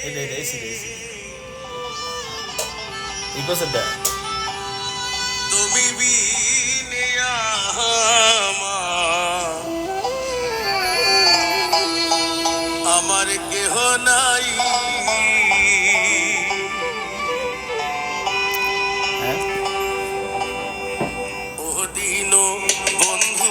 এটা এটা AC AC eco set দেয় আমার কেহ নাই ওদিন বন্ধু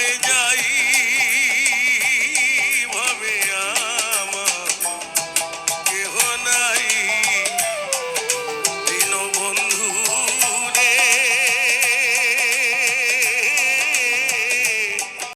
যায়